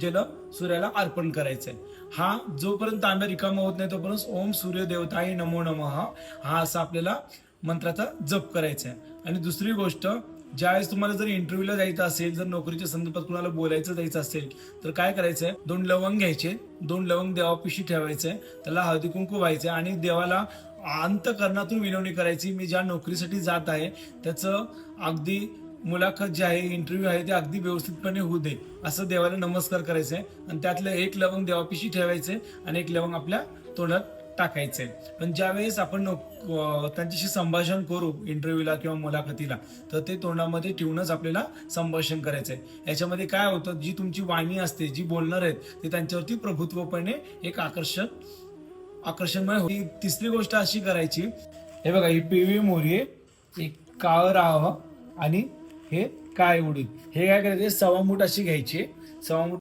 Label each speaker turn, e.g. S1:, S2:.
S1: जल सूर्याला अर्पण करायचंय. हा जोपर्यंत तांब्या रिकामा होत नाही तोपर्यंत ओम सूर्य देवताही नमो नमः हा असा आपल्याला मंत्राचा जप करायचा आहे आणि दुसरी गोष्ट ज्यावेळेस तुम्हाला जर इंटरव्ह्यूला जायचं असेल जर नोकरीच्या संदर्भात कुणाला बोलायचं जायचं असेल तर काय करायचंय? दोन लवंग घ्यायचे दोन लवंग देवापिशी ठेवायचे त्याला हळदी कुंकू व्हायचे आणि देवाला अंतकरणातून विनवणी करायची मी ज्या नोकरीसाठी जात आहे त्याचं अगदी मुलाखत जी आहे इंटरव्ह्यू आहे ते अगदी व्यवस्थितपणे होऊ दे असं देवाला नमस्कार करायचं आहे. आणि त्यातलं एक लवंग देवापिशी ठेवायचे आणि एक लवंग आपल्या तोंडात टाकायचंय पण ज्यावेळेस आपण नोक- त्यांच्याशी संभाषण करू इंटरव्ह्यूला किंवा मुलाखतीला तर ते तोंडामध्ये ठेवूनच आपल्याला संभाषण करायचंय याच्यामध्ये काय होतं जी तुमची वाणी असते जी बोलणार आहेत ते त्यांच्यावरती प्रभुत्वपणे एक आकर्षण आकर्षणमय होती. तिसरी गोष्ट अशी करायची हे बघा ही पिवळी मोरी एक काळं राहावं आणि हे काय उडीद हे काय करायचे? सव्वा मूठ अशी घ्यायची. सव्वा मूठ